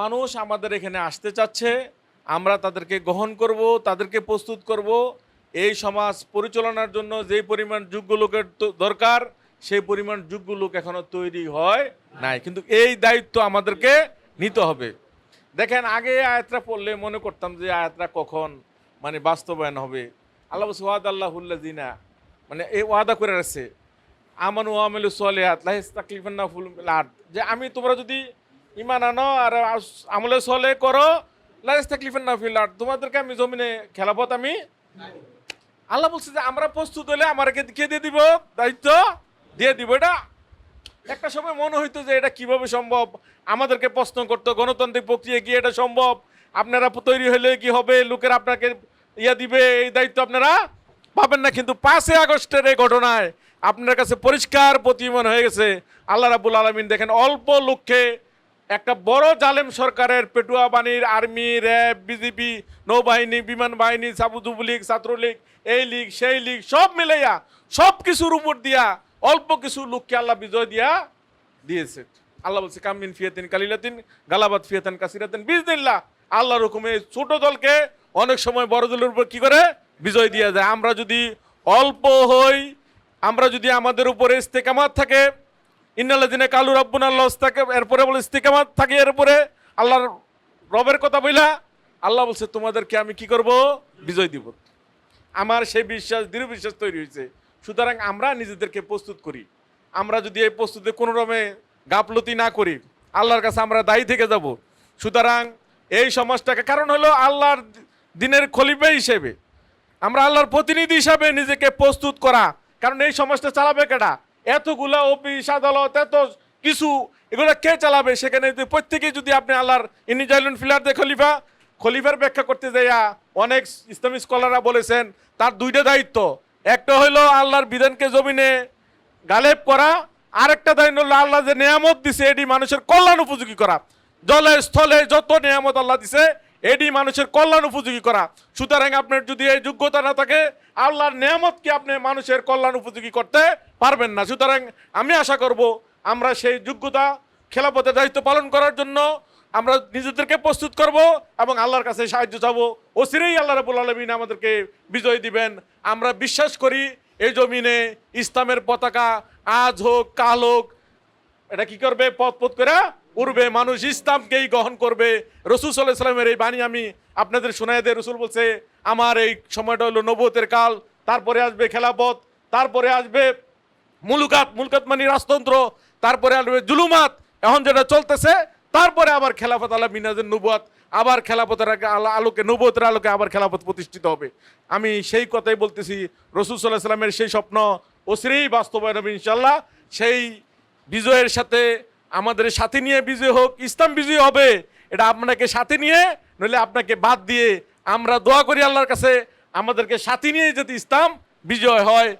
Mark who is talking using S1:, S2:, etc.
S1: মানুষ আমাদের এখানে আসতে চাচ্ছে আমরা তাদেরকে গ্রহণ করব তাদেরকে প্রস্তুত করব। এই সমাজ পরিচালনার জন্য যে পরিমাণ যোগ্য লোকের দরকার সেই পরিমাণ যোগ্য লোক এখনও তৈরি হয় নাই। কিন্তু এই দায়িত্ব আমাদেরকে নিতে হবে। দেখেন আগে আয়াতরা পড়লে মনে করতাম যে আয়াতরা কখন মানে বাস্তবায়ন হবে। আল্লাহ বলছে, ওয়াদ আল্লাহ জিনা মানে এই ওয়াদা করে রাখছে। আমানু আমেলু সলিহাত লাহিস তাকলিফান্না ফুল লাট যে আমি তোমরা যদি ইমান আনো আর আমলে সলে করো। লাহিস তাকলিফান্না ফিল লাট তোমাদেরকে আমি জমিনে খেলাপথ আমি আল্লাহ বলছে যে আমরা প্রস্তুত হলে আমাকে কে দিয়ে দিব? দায়িত্ব দিয়ে দিব। এটা একটা সময় মনে হইতো যে এটা কীভাবে সম্ভব? আমাদেরকে প্রশ্ন করতো, গণতান্ত্রিক প্রক্রিয়া কি এটা সম্ভব? আপনারা তৈরি হলে কি হবে? লোকের আপনাকে ইয়া দিবে, এই দায়িত্ব আপনারা পাবেন না। কিন্তু পাঁচই আগস্টের এই ঘটনায় আপনার কাছে পরিষ্কার প্রতিমান হয়ে গেছে। আল্লাহ রাবুল আলমিন দেখেন, অল্প লক্ষ্যে একটা বড় জালেম সরকারের পেটুয়া বাহিনীর আর্মি, র্যাব বিজেপি নৌবাহিনী, বিমান বাহিনী সাবুদুব লীগ ছাত্রলীগ, এই লীগ, সেই লীগ, সব মিলাইয়া, সব কিছুর উপর দিয়া, অল্প কিছু লোককে আল্লাহ বিজয় দিয়া দিয়েছে। আল্লাহ বলছে কামিন ফিয়াতিন কালিলাতিন গালাবাদ ফিয়াতান কাসিরাতিন বিজনিল্লাহ। আল্লাহর হুকুমে ছোট দলকে অনেক সময় বড় দলের উপর কি করে? বিজয় দিয়া যায়। আমরা যদি অল্প হই, আমরা যদি আমাদের উপরে ইস্তেকামাত থাকে ইন্নাল্লাদিনে কালু রব্বুন আল্লাহ থাকে এরপরে বলে ইস্তেকামাত থাকে এরপরে আল্লাহর রবের কথা বইলা আল্লাহ বলছে, তোমাদেরকে আমি কি করব? বিজয় দিব। আমার সেই বিশ্বাস, দৃঢ় বিশ্বাস তৈরি হয়েছে। সুতরাং আমরা নিজেদেরকে প্রস্তুত করি। আমরা যদি এই প্রস্তুতি কোনো রকমে গাফলতি না করি, আল্লাহর কাছে আমরা দায়ী থেকে যাব। সুতরাং এই সমাজটাকে, কারণ হলো আল্লাহর দিনের খলিফা হিসেবে। আমরা আল্লাহর প্রতিনিধি হিসাবে নিজেকে প্রস্তুত করা। কারণ এই সমাজটা চালাবে কেটা এতগুলা অফিস, আদালত, এত কিছু, এগুলো কে চালাবে? সেখানে যদি প্রত্যেকেই যদি আপনি আল্লাহর ইনিজাইলুন ফিলার দে খলিফা, খলিফার ব্যাখ্যা করতে যাইয়া অনেক ইসলামী স্কলাররা বলেছেন, তার দুইটা দায়িত্ব। একটা হইল আল্লাহর বিধানকে জমিনে গালেব করা, আরেকটা দায়িত্ব হলো আল্লাহ যে নিয়ামত দিছে, এটি মানুষের কল্যাণ উপযোগী করা। জলে, স্থলে যত নিয়ামত আল্লাহ দিছে এটি মানুষের কল্যাণ উপযোগী করা। সুতরাং আপনার যদি এই যোগ্যতা না থাকে, আল্লাহর নিয়ামতকে আপনি মানুষের কল্যাণ উপযোগী করতে পারবেন না। সুতরাং আমি আশা করব, আমরা সেই যোগ্যতা খেলাপথের দায়িত্ব পালন করার জন্য আমরা নিজেদেরকে প্রস্তুত করব এবং আল্লাহর কাছে সাহায্য চাবো। অচিরেই আল্লাহ রাবুল আলমিন আমাদেরকে বিজয় দিবেন। আমরা বিশ্বাস করি, এই জমিনে ইসলামের পতাকা আজ হোক, কাল হোক, এটা কি করবে? পথ পথ করে উড়বে মানুষ ইসলামকেই গ্রহণ করবে। রসুল সাল্লাহ সাল্লামের এই বাণী আমি আপনাদের শোনাই দেয় রসুল বলছে, আমার এই সময়টা হলো নবতের কাল, তারপরে আসবে খেলাপথ তারপরে আসবে মুলুকাত, মুলকাত মানে রাজতন্ত্র, তারপরে আসবে জুলুমাত, এখন যেটা চলতেছে, তারপরে আবার খেলাফত আল্লাহ মিনাজের নবুয়াত, আবার খেলাপথের আলো- আলোকে, নবুয়তের আলোকে আবার খেলাপথ প্রতিষ্ঠিত হবে। আমি সেই কথাই বলতেছি, রসুল সাল্লাহ সাল্লামের সেই স্বপ্ন অশ্রেই বাস্তবায়ন হবে ইনশাল্লাহ সেই বিজয়ের সাথে আমাদের সাথে নিয়ে বিজয় হোক, ইসলাম বিজয় হবে, এটা আপনাকে সাথে নিয়ে, নইলে আপনাকে বাদ দিয়ে আমরা দোয়া করি আল্লাহর কাছে, আমাদেরকে সাথে নিয়ে যদি ইসলাম বিজয় হয়